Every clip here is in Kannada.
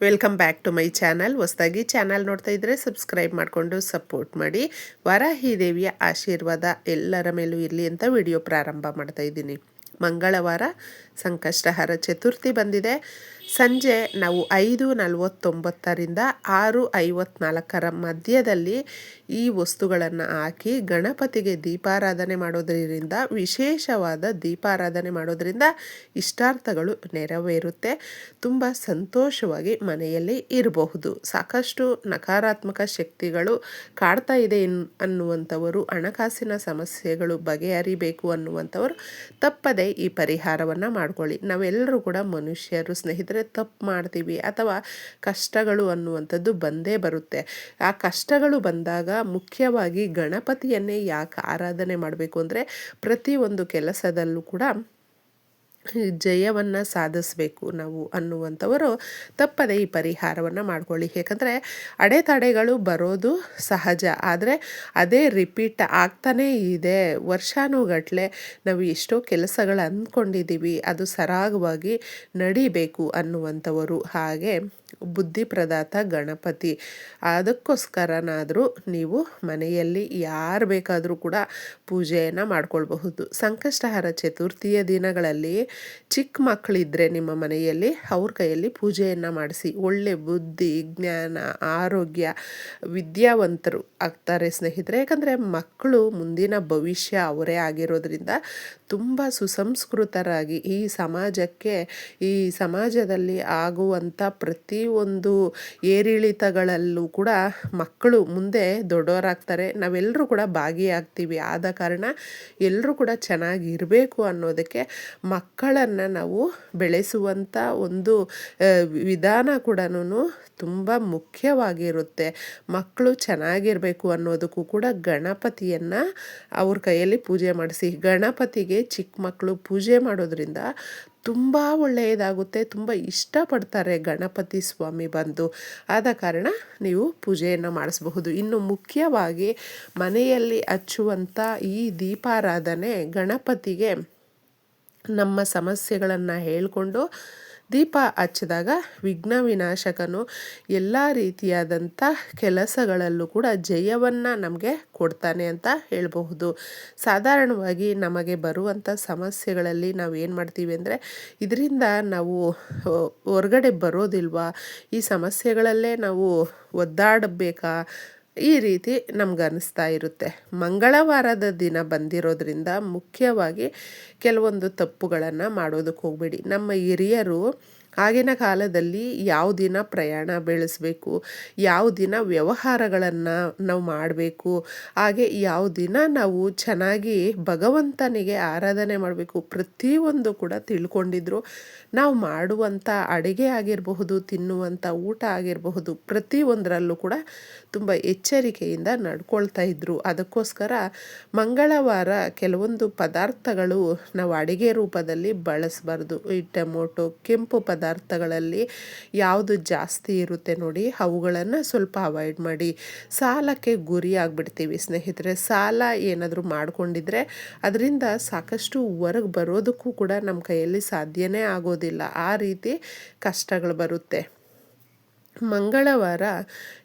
Welcome back to my channel ಹೊಸದಾಗಿ ಚಾನಲ್ ನೋಡ್ತಾ ಇದ್ದರೆ ಸಬ್ಸ್ಕ್ರೈಬ್ ಮಾಡಿಕೊಂಡು ಸಪೋರ್ಟ್ ಮಾಡಿ. ವರಾಹಿ ದೇವಿಯ ಆಶೀರ್ವಾದ ಎಲ್ಲರ ಮೇಲೂ ಇರಲಿ ಅಂತ ವಿಡಿಯೋ ಪ್ರಾರಂಭ ಮಾಡ್ತಾ ಇದ್ದೀನಿ. ಮಂಗಳವಾರ ಸಂಕಷ್ಟಹರ ಚತುರ್ಥಿ ಬಂದಿದೆ. ಸಂಜೆ ನಾವು ಐದು ನಲವತ್ತೊಂಬತ್ತರಿಂದ ಆರು ಐವತ್ನಾಲ್ಕರ ಮಧ್ಯದಲ್ಲಿ ಈ ವಸ್ತುಗಳನ್ನು ಹಾಕಿ ಗಣಪತಿಗೆ ದೀಪಾರಾಧನೆ ಮಾಡೋದರಿಂದ, ವಿಶೇಷವಾದ ದೀಪಾರಾಧನೆ ಮಾಡೋದರಿಂದ ಇಷ್ಟಾರ್ಥಗಳು ನೆರವೇರುತ್ತೆ. ತುಂಬ ಸಂತೋಷವಾಗಿ ಮನೆಯಲ್ಲಿ ಇರಬಹುದು. ಸಾಕಷ್ಟು ನಕಾರಾತ್ಮಕ ಶಕ್ತಿಗಳು ಕಾಡ್ತಾ ಇದೆ ಅನ್ನುವಂಥವರು, ಹಣಕಾಸಿನ ಸಮಸ್ಯೆಗಳು ಬಗೆಹರಿಬೇಕು ಅನ್ನುವಂಥವರು ತಪ್ಪದೆ ಈ ಪರಿಹಾರವನ್ನು ಮಾಡ್ಕೊಳ್ಳಿ. ನಾವೆಲ್ಲರೂ ಕೂಡ ಮನುಷ್ಯರು, ಸ್ನೇಹಿತರೆ ತಪ್ಪು ಮಾಡ್ತೀವಿ ಅಥವಾ ಕಷ್ಟಗಳು ಅನ್ನುವಂಥದ್ದು ಬಂದೇ ಬರುತ್ತೆ. ಆ ಕಷ್ಟಗಳು ಬಂದಾಗ ಮುಖ್ಯವಾಗಿ ಗಣಪತಿಯನ್ನೇ ಯಾಕೆ ಆರಾಧನೆ ಮಾಡಬೇಕು ಅಂದರೆ ಪ್ರತಿಯೊಂದು ಕೆಲಸದಲ್ಲೂ ಕೂಡ ಜಯವನ್ನು ಸಾಧಿಸಬೇಕು ನಾವು ಅನ್ನುವಂಥವರು ತಪ್ಪದೆ ಈ ಪರಿಹಾರವನ್ನು ಮಾಡ್ಕೊಳ್ಳಿ. ಯಾಕಂದರೆ ಅಡೆತಡೆಗಳು ಬರೋದು ಸಹಜ, ಆದರೆ ಅದೇ ರಿಪೀಟ್ ಆಗ್ತಾನೇ ಇದೆ. ವರ್ಷಾನುಗಟ್ಟಲೆ ನಾವು ಎಷ್ಟೋ ಕೆಲಸಗಳು ಅಂದ್ಕೊಂಡಿದ್ದೀವಿ ಅದು ಸರಾಗವಾಗಿ ನಡಿಬೇಕು ಅನ್ನುವಂಥವರು. ಹಾಗೆ ಬುದ್ಧಿ ಪ್ರದಾತ ಗಣಪತಿ, ಅದಕ್ಕೋಸ್ಕರನಾದರೂ ನೀವು ಮನೆಯಲ್ಲಿ ಯಾರು ಬೇಕಾದರೂ ಕೂಡ ಪೂಜೆಯನ್ನು ಮಾಡ್ಕೊಳ್ಬಹುದು. ಸಂಕಷ್ಟಹರ ಚತುರ್ಥಿಯ ದಿನಗಳಲ್ಲಿ ಚಿಕ್ಕ ಮಕ್ಕಳಿದ್ದರೆ ನಿಮ್ಮ ಮನೆಯಲ್ಲಿ ಅವ್ರ ಕೈಯಲ್ಲಿ ಪೂಜೆಯನ್ನು ಮಾಡಿಸಿ. ಒಳ್ಳೆ ಬುದ್ಧಿ, ಜ್ಞಾನ, ಆರೋಗ್ಯ, ವಿದ್ಯಾವಂತರು ಆಗ್ತಾರೆ ಸ್ನೇಹಿತರೆ. ಯಾಕಂದರೆ ಮಕ್ಕಳು ಮುಂದಿನ ಭವಿಷ್ಯ ಅವರೇ ಆಗಿರೋದ್ರಿಂದ ತುಂಬ ಸುಸಂಸ್ಕೃತರಾಗಿ ಈ ಸಮಾಜಕ್ಕೆ, ಈ ಸಮಾಜದಲ್ಲಿ ಆಗುವಂಥ ಪ್ರತಿಯೊಂದು ಏರಿಳಿತಗಳಲ್ಲೂ ಕೂಡ ಮಕ್ಕಳು ಮುಂದೆ ದೊಡ್ಡವರಾಗ್ತಾರೆ. ನಾವೆಲ್ಲರೂ ಕೂಡ ಭಾಗಿಯಾಗ್ತೀವಿ. ಆದ ಕಾರಣ ಎಲ್ಲರೂ ಕೂಡ ಚೆನ್ನಾಗಿರಬೇಕು ಅನ್ನೋದಕ್ಕೆ ಮಕ್ಕಳನ್ನು ನಾವು ಬೆಳೆಸುವಂಥ ಒಂದು ವಿಧಾನ ಕೂಡ ತುಂಬ ಮುಖ್ಯವಾಗಿರುತ್ತೆ. ಮಕ್ಕಳು ಚೆನ್ನಾಗಿರಬೇಕು ಅನ್ನೋದಕ್ಕೂ ಕೂಡ ಗಣಪತಿಯನ್ನು ಅವ್ರ ಕೈಯಲ್ಲಿ ಪೂಜೆ ಮಾಡಿಸಿ, ಗಣಪತಿಗೆ ಚಿಕ್ಕ ಮಕ್ಕಳು ಪೂಜೆ ಮಾಡೋದ್ರಿಂದ ತುಂಬ ಒಳ್ಳೆಯದಾಗುತ್ತೆ. ತುಂಬ ಇಷ್ಟಪಡ್ತಾರೆ ಗಣಪತಿ ಸ್ವಾಮಿ ಬಂದು. ಆದ ಕಾರಣ ನೀವು ಪೂಜೆಯನ್ನು ಮಾಡಿಸಬಹುದು. ಇನ್ನು ಮುಖ್ಯವಾಗಿ ಮನೆಯಲ್ಲಿ ಹಚ್ಚುವಂಥ ಈ ದೀಪಾರಾಧನೆ ಗಣಪತಿಗೆ ನಮ್ಮ ಸಮಸ್ಯೆಗಳನ್ನು ಹೇಳಿಕೊಂಡು ದೀಪ ಹಚ್ಚಿದಾಗ ವಿಘ್ನ ವಿನಾಶಕನು ಎಲ್ಲ ರೀತಿಯಾದಂಥ ಕೆಲಸಗಳಲ್ಲೂ ಕೂಡ ಜಯವನ್ನು ನಮಗೆ ಕೊಡ್ತಾನೆ ಅಂತ ಹೇಳಬಹುದು. ಸಾಧಾರಣವಾಗಿ ನಮಗೆ ಬರುವಂಥ ಸಮಸ್ಯೆಗಳಲ್ಲಿ ನಾವು ಏನು ಮಾಡ್ತೀವಿ ಅಂದರೆ ಇದರಿಂದ ನಾವು ಹೊರಗಡೆ ಬರೋದಿಲ್ವಾ? ಈ ಸಮಸ್ಯೆಗಳಲ್ಲೇ ನಾವು ಒದ್ದಾಡಬೇಕಾ? ಈ ರೀತಿ ನಮ್ಗೆ ಅನ್ನಿಸ್ತಾ ಇರುತ್ತೆ. ಮಂಗಳವಾರದ ದಿನ ಬಂದಿರೋದ್ರಿಂದ ಮುಖ್ಯವಾಗಿ ಕೆಲವೊಂದು ತಪ್ಪುಗಳನ್ನು ಮಾಡೋದಕ್ಕೆ ಹೋಗಬೇಡಿ. ನಮ್ಮ ಹಿರಿಯರು ಆಗಿನ ಕಾಲದಲ್ಲಿ ಯಾವ ದಿನ ಪ್ರಯಾಣ ಬೆಳೆಸಬೇಕು, ಯಾವ ದಿನ ವ್ಯವಹಾರಗಳನ್ನು ನಾವು ಮಾಡಬೇಕು, ಹಾಗೆ ಯಾವ ದಿನ ನಾವು ಚೆನ್ನಾಗಿ ಭಗವಂತನಿಗೆ ಆರಾಧನೆ ಮಾಡಬೇಕು ಪ್ರತಿಯೊಂದು ಕೂಡ ತಿಳ್ಕೊಂಡಿದ್ರು. ನಾವು ಮಾಡುವಂಥ ಅಡುಗೆ ಆಗಿರಬಹುದು ತಿನ್ನುವಂಥ ಊಟ ಆಗಿರಬಹುದು, ಪ್ರತಿಯೊಂದರಲ್ಲೂ ಕೂಡ ತುಂಬ ಎಚ್ಚರಿಕೆಯಿಂದ ನಡ್ಕೊಳ್ತಾ ಇದ್ದರು ಅದಕ್ಕೋಸ್ಕರ ಮಂಗಳವಾರ ಕೆಲವೊಂದು ಪದಾರ್ಥಗಳು ನಾವು ಅಡುಗೆ ರೂಪದಲ್ಲಿ ಬಳಸಬಾರ್ದು. ಈ ಟೊಮೊಟೊ, ಕೆಂಪು ಪದಾರ್ಥ ಪದಾರ್ಥಗಳಲ್ಲಿ ಯಾವುದು ಜಾಸ್ತಿ ಇರುತ್ತೆ ನೋಡಿ ಅವುಗಳನ್ನು ಸ್ವಲ್ಪ ಅವಾಯ್ಡ್ ಮಾಡಿ. ಸಾಲಕ್ಕೆ ಗುರಿ ಆಗಿಬಿಡ್ತೀವಿ ಸ್ನೇಹಿತರೆ. ಸಾಲ ಏನಾದರೂ ಮಾಡಿಕೊಂಡಿದ್ರೆ ಅದರಿಂದ ಸಾಕಷ್ಟು ಹೊರಗೆ ಬರೋದಕ್ಕೂ ಕೂಡ ನಮ್ಮ ಕೈಯಲ್ಲಿ ಸಾಧ್ಯನೇ ಆಗೋದಿಲ್ಲ. ಆ ರೀತಿ ಕಷ್ಟಗಳು ಬರುತ್ತೆ. ಮಂಗಳವಾರ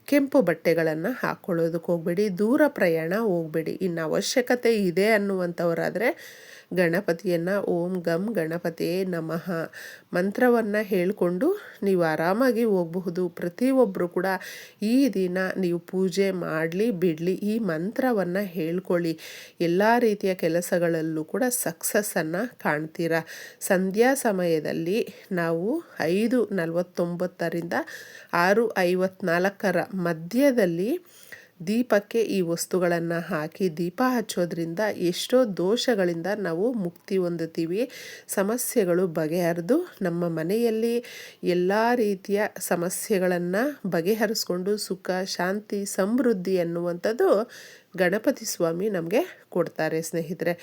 ಕೆಂಪು ಬಟ್ಟೆಗಳನ್ನು ಹಾಕ್ಕೊಳ್ಳೋದಕ್ಕೆ ಹೋಗಬೇಡಿ. ದೂರ ಪ್ರಯಾಣ ಹೋಗಬೇಡಿ. ಇನ್ನು ಅವಶ್ಯಕತೆ ಇದೆ ಅನ್ನುವಂಥವರಾದರೆ ಗಣಪತಿಯನ್ನು ಓಂ ಗಂ ಗಣಪತಿಯೇ ನಮಃ ಮಂತ್ರವನ್ನು ಹೇಳಿಕೊಂಡು ನೀವು ಆರಾಮಾಗಿ ಹೋಗಬಹುದು. ಪ್ರತಿಯೊಬ್ಬರು ಕೂಡ ಈ ದಿನ ನೀವು ಪೂಜೆ ಮಾಡಲಿ ಬಿಡಲಿ ಈ ಮಂತ್ರವನ್ನು ಹೇಳ್ಕೊಳ್ಳಿ. ಎಲ್ಲ ರೀತಿಯ ಕೆಲಸಗಳಲ್ಲೂ ಕೂಡ ಸಕ್ಸಸ್ಸನ್ನು ಕಾಣ್ತೀರ? ಸಂಧ್ಯಾ ಸಮಯದಲ್ಲಿ ನಾವು ಐದು ನಲವತ್ತೊಂಬತ್ತರಿಂದ ಆರು ಐವತ್ನಾಲ್ಕರ ಮಧ್ಯದಲ್ಲಿ ದೀಪಕ್ಕೆ ಈ ವಸ್ತುಗಳನ್ನು ಹಾಕಿ ದೀಪ ಹಚ್ಚೋದ್ರಿಂದ ಎಷ್ಟೋ ದೋಷಗಳಿಂದ ನಾವು ಮುಕ್ತಿ ಹೊಂದುತ್ತೀವಿ. ಸಮಸ್ಯೆಗಳು ಬಗೆಹರಿದು ನಮ್ಮ ಮನೆಯಲ್ಲಿ ಎಲ್ಲ ರೀತಿಯ ಸಮಸ್ಯೆಗಳನ್ನು ಬಗೆಹರಿಸ್ಕೊಂಡು ಸುಖ, ಶಾಂತಿ, ಸಮೃದ್ಧಿ ಅನ್ನುವಂಥದ್ದು ಗಣಪತಿ ಸ್ವಾಮಿ ನಮಗೆ ಕೊಡ್ತಾರೆ ಸ್ನೇಹಿತರೆ.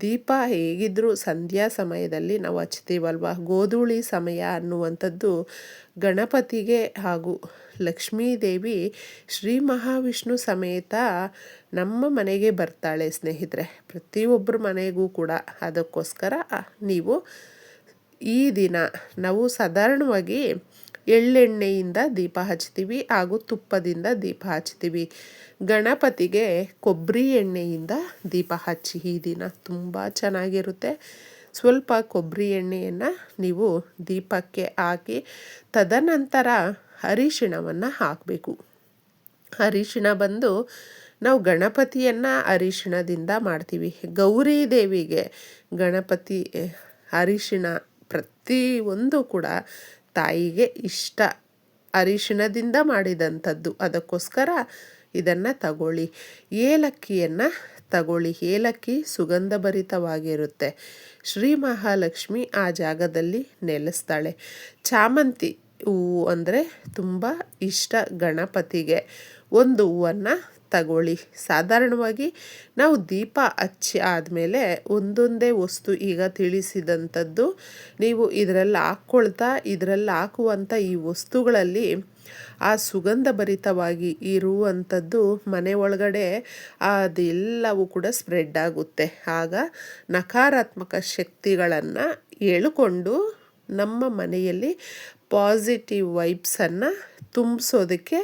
ದೀಪ ಹೇಗಿದ್ದರೂ ಸಂಧ್ಯಾ ಸಮಯದಲ್ಲಿ ನಾವು ಹಚ್ತೀವಲ್ವ? ಗೋಧೂಳಿ ಸಮಯ ಅನ್ನುವಂಥದ್ದು ಗಣಪತಿಗೆ ಹಾಗೂ ಲಕ್ಷ್ಮೀದೇವಿ ಶ್ರೀ ಮಹಾವಿಷ್ಣು ಸಮೇತ ನಮ್ಮ ಮನೆಗೆ ಬರ್ತಾಳೆ ಸ್ನೇಹಿತರೆ. ಪ್ರತಿಯೊಬ್ಬರ ಮನೆಗೂ ಕೂಡ ಅದಕ್ಕೋಸ್ಕರ ನೀವು ಈ ದಿನ ನಾವು ಸಾಧಾರಣವಾಗಿ ಎಳ್ಳೆಣ್ಣೆಯಿಂದ ದೀಪ ಹಚ್ತೀವಿ ಹಾಗೂ ತುಪ್ಪದಿಂದ ದೀಪ ಹಚ್ತೀವಿ. ಗಣಪತಿಗೆ ಕೊಬ್ಬರಿ ಎಣ್ಣೆಯಿಂದ ದೀಪ ಹಚ್ಚಿ ಈ ದಿನ ತುಂಬ ಚೆನ್ನಾಗಿರುತ್ತೆ. ಸ್ವಲ್ಪ ಕೊಬ್ಬರಿ ಎಣ್ಣೆಯನ್ನು ನೀವು ದೀಪಕ್ಕೆ ಹಾಕಿ ತದನಂತರ ಅರಿಶಿಣವನ್ನು ಹಾಕಬೇಕು. ಅರಿಶಿಣ ಬಂದು ನಾವು ಗಣಪತಿಯನ್ನು ಅರಿಶಿಣದಿಂದ ಮಾಡ್ತೀವಿ. ಗೌರಿ ದೇವಿಗೆ ಗಣಪತಿ, ಅರಿಶಿಣ ಪ್ರತಿಯೊಂದು ಕೂಡ ತಾಯಿಗೆ ಇಷ್ಟ ಅರಿಶಿಣದಿಂದ ಮಾಡಿದಂಥದ್ದು. ಅದಕ್ಕೋಸ್ಕರ ಇದನ್ನು ತಗೊಳ್ಳಿ. ಏಲಕ್ಕಿಯನ್ನು ತಗೊಳ್ಳಿ. ಏಲಕ್ಕಿ ಸುಗಂಧಭರಿತವಾಗಿರುತ್ತೆ. ಶ್ರೀ ಮಹಾಲಕ್ಷ್ಮಿ ಆ ಜಾಗದಲ್ಲಿ ನೆಲೆಸ್ತಾಳೆ. ಚಾಮಂತಿ ಹೂವು ಅಂದರೆ ತುಂಬ ಇಷ್ಟ ಗಣಪತಿಗೆ. ಒಂದು ಹೂವನ್ನು ತಗೊಳ್ಳಿ. ಸಾಧಾರಣವಾಗಿ ನಾವು ದೀಪ ಹಚ್ಚಿ ಆದಮೇಲೆ ಒಂದೊಂದೇ ವಸ್ತು ಈಗ ತಿಳಿಸಿದಂಥದ್ದು ನೀವು ಇದರಲ್ಲಿ ಹಾಕ್ಕೊಳ್ತಾ, ಇದರಲ್ಲಿ ಹಾಕುವಂಥ ಈ ವಸ್ತುಗಳಲ್ಲಿ ಆ ಸುಗಂಧ ಭರಿತವಾಗಿ ಇರುವಂಥದ್ದು ಮನೆ ಒಳಗಡೆ ಅದೆಲ್ಲವೂ ಕೂಡ ಸ್ಪ್ರೆಡ್ ಆಗುತ್ತೆ. ಆಗ ನಕಾರಾತ್ಮಕ ಶಕ್ತಿಗಳನ್ನು ಹೇಳಿಕೊಂಡು ನಮ್ಮ ಮನೆಯಲ್ಲಿ ಪಾಸಿಟಿವ್ ವೈಬ್ಸನ್ನು ತುಂಬಿಸೋದಕ್ಕೆ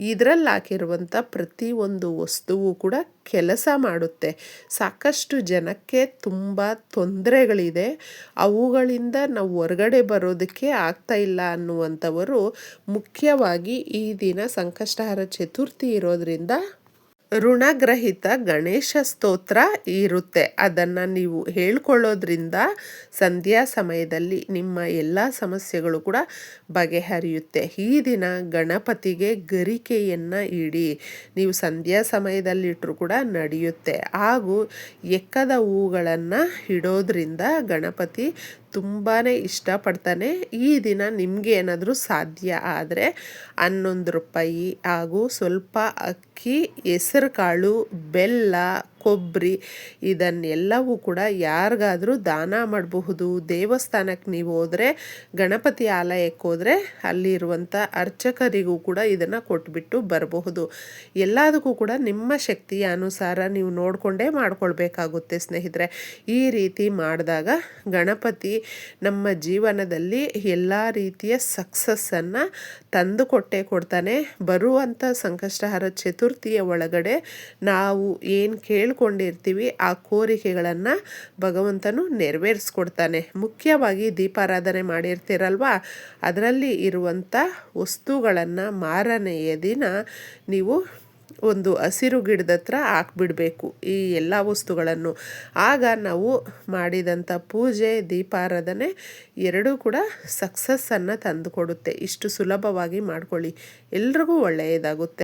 ಇದರಲ್ಲಿ ಹಾಕಿರುವಂಥ ಪ್ರತಿಯೊಂದು ವಸ್ತುವು ಕೂಡ ಕೆಲಸ ಮಾಡುತ್ತೆ. ಸಾಕಷ್ಟು ಜನಕ್ಕೆ ತುಂಬ ತೊಂದರೆಗಳಿದೆ. ಅವುಗಳಿಂದ ನಾವು ಹೊರಗಡೆ ಬರೋದಕ್ಕೆ ಆಗ್ತಾ ಇಲ್ಲ ಅನ್ನುವಂಥವರು ಮುಖ್ಯವಾಗಿ ಈ ದಿನ ಸಂಕಷ್ಟಹಾರ ಚತುರ್ಥಿ ಇರೋದರಿಂದ ಋಣಗ್ರಹಿತ ಗಣೇಶ ಸ್ತೋತ್ರ ಇರುತ್ತೆ. ಅದನ್ನು ನೀವು ಹೇಳ್ಕೊಳ್ಳೋದ್ರಿಂದ ಸಂಧ್ಯಾ ಸಮಯದಲ್ಲಿ ನಿಮ್ಮ ಎಲ್ಲ ಸಮಸ್ಯೆಗಳು ಕೂಡ ಬಗೆಹರಿಯುತ್ತೆ. ಈ ದಿನ ಗಣಪತಿಗೆ ಗರಿಕೆಯನ್ನು ಇಡಿ, ನೀವು ಸಂಧ್ಯಾ ಸಮಯದಲ್ಲಿಟ್ಟರು ಕೂಡ ನಡೆಯುತ್ತೆ. ಹಾಗೂ ಎಕ್ಕದ ಹೂಗಳನ್ನು ಇಡೋದ್ರಿಂದ ಗಣಪತಿ ತುಂಬಾ ಇಷ್ಟಪಡ್ತಾನೆ. ಈ ದಿನ ನಿಮಗೆ ಏನಾದರೂ ಸಾಧ್ಯ ಆದರೆ ಹನ್ನೊಂದು ರೂಪಾಯಿ ಹಾಗೂ ಸ್ವಲ್ಪ ಅಕ್ಕಿ ಹೆಸರು ಕಾಳು ಬೆಲ್ಲ ಕೊಬ್ಬರಿ ಇದನ್ನೆಲ್ಲವೂ ಕೂಡ ಯಾರಿಗಾದರೂ ದಾನ ಮಾಡಬಹುದು. ದೇವಸ್ಥಾನಕ್ಕೆ ನೀವು ಹೋದರೆ, ಗಣಪತಿ ಆಲಯಕ್ಕೆ ಹೋದರೆ ಅಲ್ಲಿರುವಂಥ ಅರ್ಚಕರಿಗೂ ಕೂಡ ಇದನ್ನು ಕೊಟ್ಬಿಟ್ಟು ಬರಬಹುದು. ಎಲ್ಲದಕ್ಕೂ ಕೂಡ ನಿಮ್ಮ ಶಕ್ತಿಯ ಅನುಸಾರ ನೀವು ನೋಡಿಕೊಂಡೇ ಮಾಡ್ಕೊಳ್ಬೇಕಾಗುತ್ತೆ ಸ್ನೇಹಿತರೆ. ಈ ರೀತಿ ಮಾಡಿದಾಗ ಗಣಪತಿ ನಮ್ಮ ಜೀವನದಲ್ಲಿ ಎಲ್ಲ ರೀತಿಯ ಸಕ್ಸಸ್ಸನ್ನು ತಂದು ಕೊಟ್ಟೇ ಕೊಡ್ತಾನೆ. ಬರುವಂಥ ಸಂಕಷ್ಟಹರ ಚತುರ್ಥಿಯ ಒಳಗಡೆ ನಾವು ಏನು ಕೇಳಿ ಕೇಳ್ಕೊಂಡಿರ್ತೀವಿ, ಆ ಕೋರಿಕೆಗಳನ್ನು ಭಗವಂತನು ನೆರವೇರಿಸ್ಕೊಡ್ತಾನೆ. ಮುಖ್ಯವಾಗಿ ದೀಪಾರಾಧನೆ ಮಾಡಿರ್ತೀರಲ್ವ, ಅದರಲ್ಲಿ ಇರುವಂಥ ವಸ್ತುಗಳನ್ನು ಮಾರನೆಯ ದಿನ ನೀವು ಒಂದು ಹಸಿರು ಗಿಡದ ಹತ್ರ ಹಾಕ್ಬಿಡಬೇಕು, ಈ ಎಲ್ಲ ವಸ್ತುಗಳನ್ನು. ಆಗ ನಾವು ಮಾಡಿದಂಥ ಪೂಜೆ, ದೀಪಾರಾಧನೆ ಎರಡೂ ಕೂಡ ಸಕ್ಸಸ್ಸನ್ನು ತಂದುಕೊಡುತ್ತೆ. ಇಷ್ಟು ಸುಲಭವಾಗಿ ಮಾಡ್ಕೊಳ್ಳಿ. ಎಲ್ರಿಗೂ ಒಳ್ಳೆಯದಾಗುತ್ತೆ.